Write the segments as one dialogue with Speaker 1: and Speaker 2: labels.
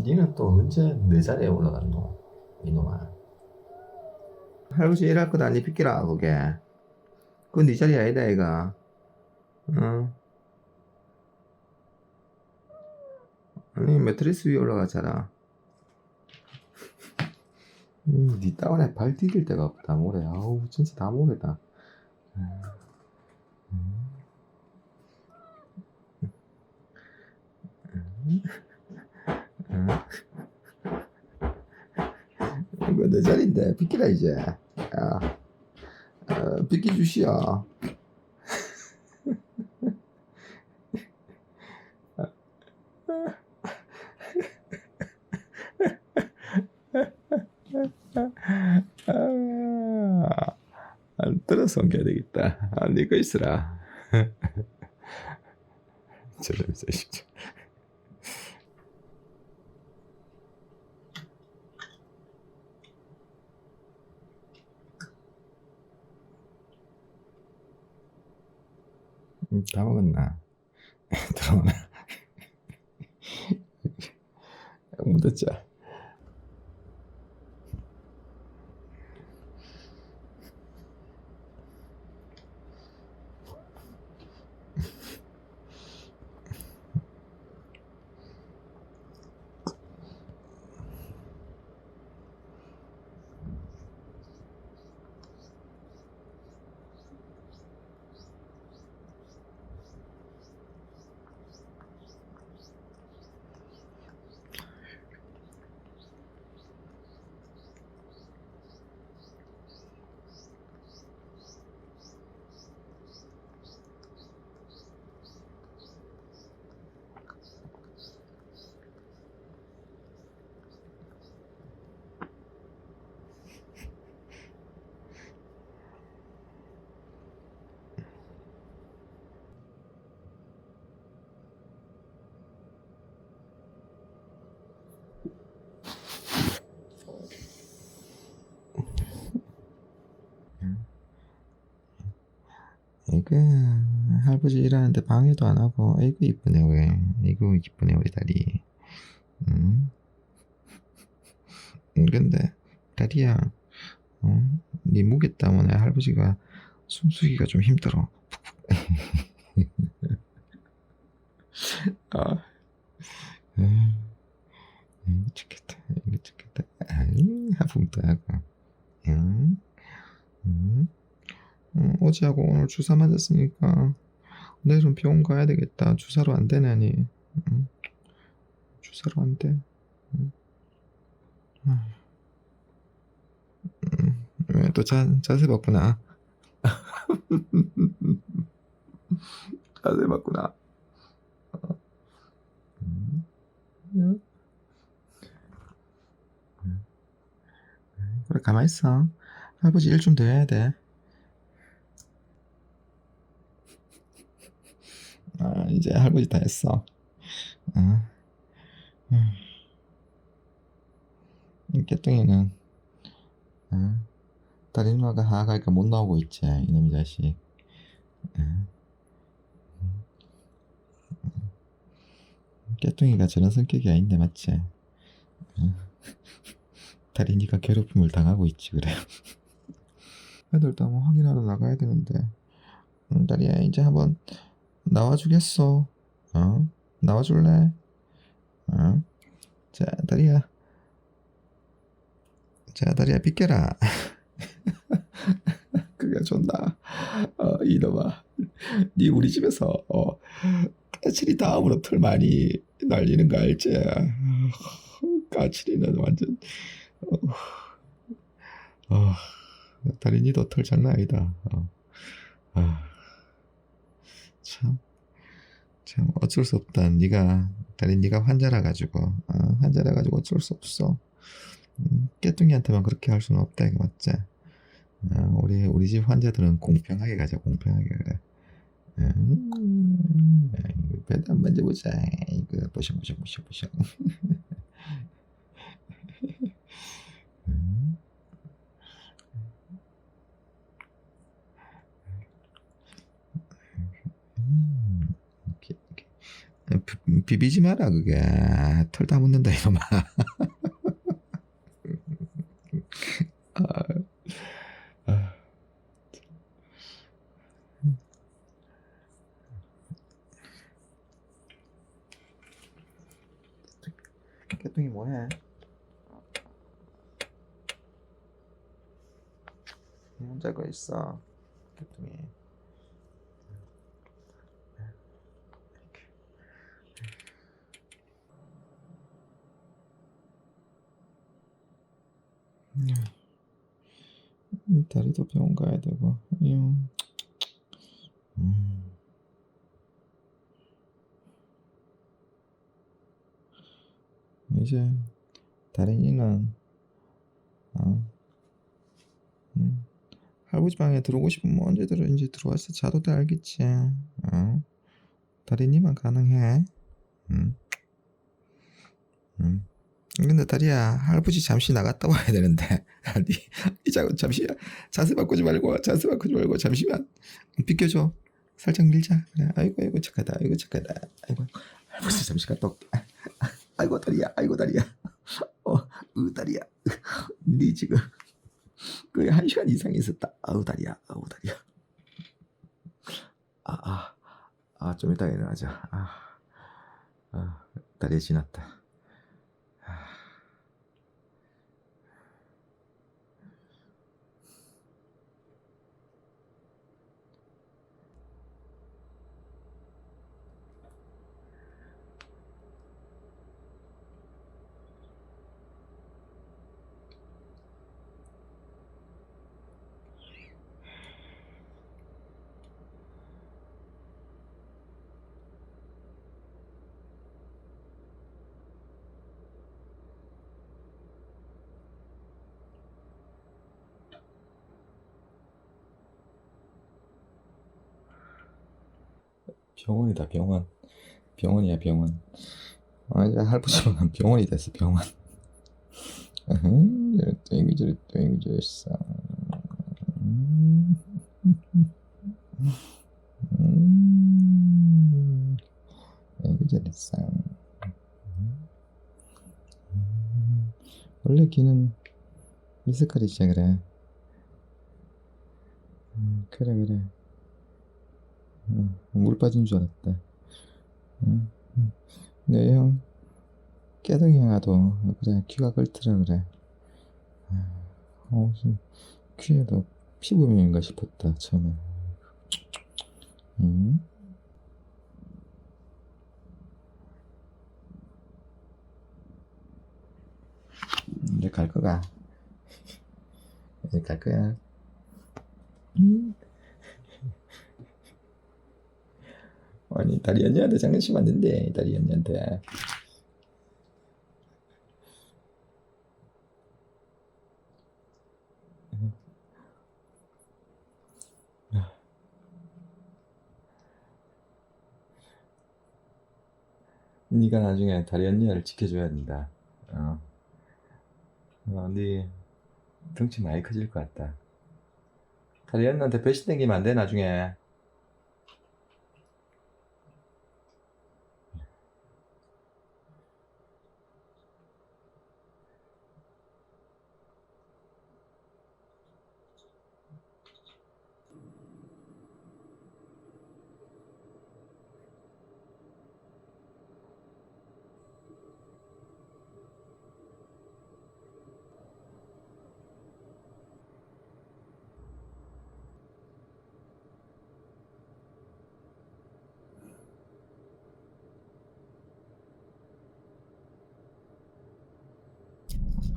Speaker 1: 니는 또 언제 내 자리에 올라갔노? 이놈아. 할아버지 일할 것 아니 비키라 그게. 그건 네 자리 아니다 얘가. 응. 아니 매트리스 위에 올라가잖아. 음, 니 따원에 발 디딜 데가 없다 모래. 아우 진짜 다 모래다. 음. 음. 이거 내 자리인데 비키라 이제. 야, 어, 비키 주시오. 아, 안 떨어서 옮겨야 되겠다. 아, 니거 있으라. 저런 자식. 다 먹었나? 들어오나? 묻었자. 이거 할아버지 일하는데 방해도 안 하고 이거 이쁘네 왜 이거 이쁘네 우리 다리 음. 음, 근데 다리야 어? 네 무게 때문에 할아버지가 숨쉬기가 좀 힘들어 아 음, 이거 좋겠다 이거 좋겠다 아유 하품도 하고 응? 응? 어, 어제하고 오늘 주사 맞았으니까 내일은 병원 가야 되겠다. 주사로 안 되나니. 응? 주사로 안 돼. 응? 아. 음, 왜또 자세 봤구나. 자세 봤구나. 어. 음, 음. 음. 그래 가만 있어. 할아버지 일 좀 더 해야 돼. 아, 이제 할아버지 다 했어. 이 깨뚱이는 어. 다리 누나가 하가니까 못 나오고 있지 이놈의 자식. 어. 음. 깨뚱이가 저런 성격이 아닌데 맞지? 어. 다리 니가 괴롭힘을 당하고 있지 그래. 애들도 한번 확인하러 나가야 되는데. 음, 다리야 이제 한번 나와주겠어. 어? 나와줄래? 어? 자, 다리야. 자, 다리야, 비켜라. 그게 좋나? 어, 이놈아. 니 우리 집에서, 어, 까칠이 다음으로 털 많이 날리는 거 알지? 까칠이는 완전, 어, 어, 다리 니도 털 장난 아니다. 어. 아. 어쩔 수 없다. 네가 다리 네가 환자라 가지고 어, 환자라 가지고 어쩔 수 없어. 음, 깨뚱이한테만 그렇게 할 수는 없다 이거 맞지? 어, 우리 우리 집 환자들은 공평하게 가자 공평하게 그래. 음, 이거 배도 한 만져보자. 이거 보셔 보셔 보셔 보셔. 음. 음, 이렇게, 이렇게. 비- 비비지 마라 그게 털 다 묻는다 이놈아. 개똥이 뭐해? 이 혼자 거 있어 개똥이 음, 다리도 병원 가야 되고 이요. 음. 이제 다린이는 어, 음, 할아버지 방에 들어오고 싶으면 언제든 이제 들어와서 자도 돼 알겠지. 어? 다린이만 가능해. 음. 음. 근데 다리야 할아버지 잠시 나갔다 와야 되는데. 이자 잠시 자세 바꾸지 말고 자세 바꾸지 말고 잠시만 비켜줘. 살짝 밀자. 그래. 아이고 아이고 착하다. 아이고 착하다. 아이고 할아버지 잠시 갔다 올게. 아이고 다리야. 아이고 다리야. 어 으 다리야. 네 지금 거의 한 시간 이상 있었다. 아우 다리야. 아우 다리야. 아 아 아 좀 이따 일어나자. 아, 아 다리에 지났다 병원이다 병원. 병원이야 병원. 아 이제 할아버지만 병원이 됐어 병원. 땡기저리 땡기저리 싸 땡기저리 싸 원래 귀는 이 색깔이지 그래. 음, 그래 그래 응, 물 빠진 줄 알았다. 응, 응. 네, 형, 깨덩이 형아도, 그래, 귀가 끓더라, 그래. 아, 어, 좀, 귀에도 피부염인가 싶었다, 처음에. 응? 이제 갈 거가. 이제 갈 거야. 응? 아니 다리 언니한테 장난치면 안 된대 다리 언니한테. 네가 나중에 다리 언니를 지켜줘야 된다. 어, 어, 네 덩치 많이 커질 것 같다. 다리 언니한테 배신 땡기면 안돼 나중에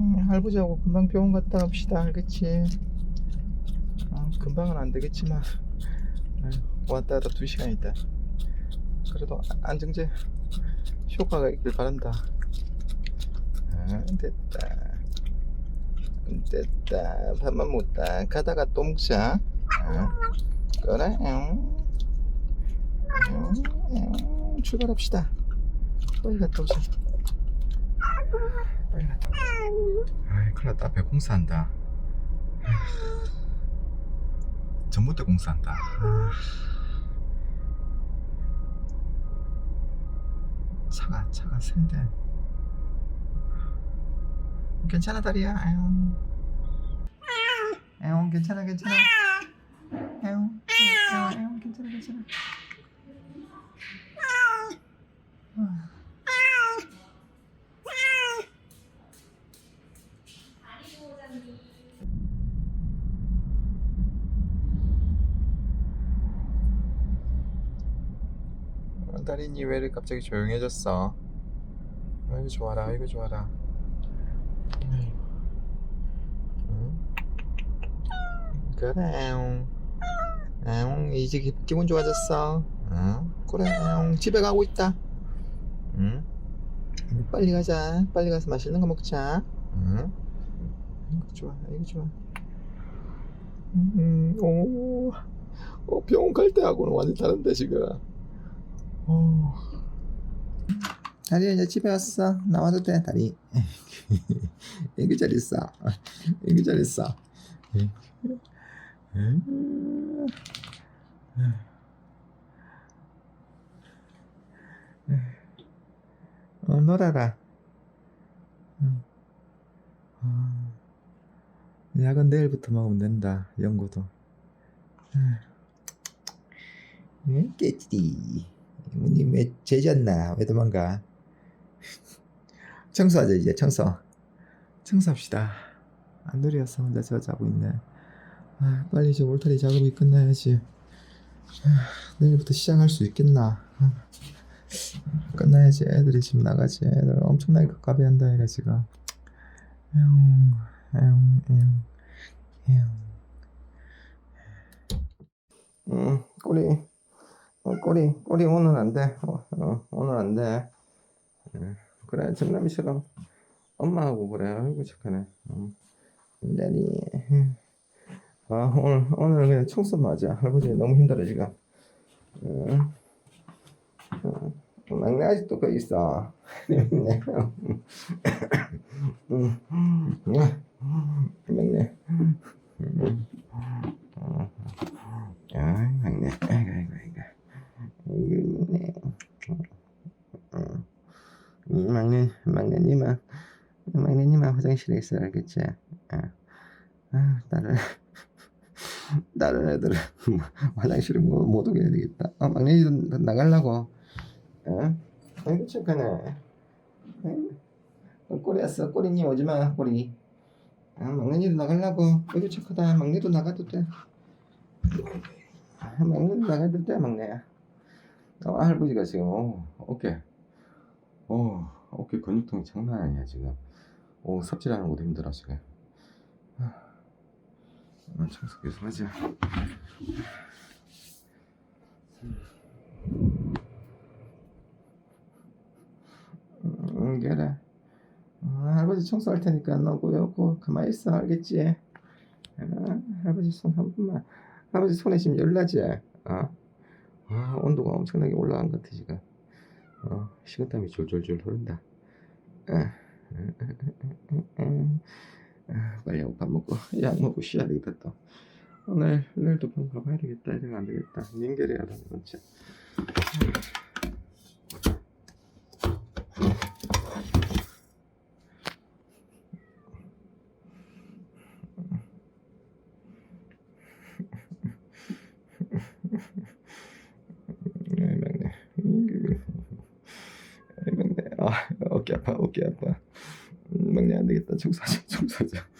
Speaker 1: 음, 할아버지하고 금방 병원 갔다 갑시다. 알겠지 어, 금방은 안 되겠지만. 왔다 갔다 두 시간이다. 그래도 아- 안정제 효과가 있길 바란다. 아, 됐다. 됐다. 밥만 먹다. 가다가 또 먹자. 어, 그래? 응. 응, 응, 출발합시다. 빨리 갔다 오자 빨리 갔다 아이 큰일 났다. 앞에 공사한다. 전봇대 공사한다. 아. 차가 차가 세대. 괜찮아 다리야? 에용 에용 괜찮아 괜찮아? 에용 에용 괜찮아 괜찮아 아. 어, 다린이 왜 이렇게 갑자기 조용해졌어? 아이고 좋아라 아이고 좋아라 아이고. 응? 그래 응 이제 기, 기분 좋아졌어 응? 그래 응 집에 가고 있다 응? 빨리 가자 빨리 가서 맛있는 거 먹자 응? 아이고 좋아 아이고 좋아 음, 오, 어, 병원 갈 때하고는 완전 다른데 지금 어. 다리야 이제 집에 왔어. 나와도 돼 다리. 애기 잘 있어. 애기 잘 있어. 어 놀아라. 응. 어. 약은 내일부터 먹으면 된다 연고도. 응, 깨지리 이모님 왜 죄졌나? 왜 도망가? 청소하자 이제 청소. 청소합시다. 안 느려서 혼자 저 자고 있네. 아, 빨리 이제 울타리 작업이 끝나야지. 아, 내일부터 시작할 수 있겠나? 아, 끝나야지. 애들이 집 나가지. 애들 엄청나게 급가비 한다 얘가 지금. 에용 에용 에용 에용 응 꼬리 어, 꼬리 꼬리 오늘 안 돼. 어, 어, 오늘 안돼. 응, 그래 정남이처럼 엄마하고 그래. 아이고 착하네. 응. daddy 아 오늘 오늘 그냥 청소 맞아. 할아버지 너무 힘들어 지금. 응. 응. 막내 아직도 거기 있어. 네. 응. 막내 응. 어. 아이 막내 아이고 아이고 아이고 아이고 막내 어. 음, 막내 막내님은 막내님은 화장실에 있어 알겠지? 아, 아 다른 다른 애들은 화장실에 못, 못 오게 해야 되겠다. 어, 막내도 나가려고. 어? 아이고 착하네. 어, 꼬리 왔어. 꼬리님 오지 마 꼬리. 아, 막내도 나가려고. 아이고 착하다. 막내도 나가도 돼. 아, 막내도 나가도 돼 막내야. 어, 할아버지가 지금 어, 어깨 어, 어깨 근육통이 장난 아니야 지금. 오 삽질하는 것도 힘들어 지금. 아, 청소 계속 하자. 음, 그래. 어, 할아버지 청소할 테니까 너 고요고 가만히 있어 알겠지? 어, 할아버지 손 한 번만. 할아버지 손에 지금 열나지? 어? 아, 온도가 엄청나게 올라간 것 같아 지금. 어, 식은땀이 졸졸졸 흐른다. 아, 아, 빨리 밥 먹고 약 먹고 쉬어야 되겠다 또. 오늘 내일도 병 가봐야 되겠다. 이러면 안 되겠다. 연결해야 되는 거지. 아이 막내. 아이 막내. 청소하자 청소하자. 아.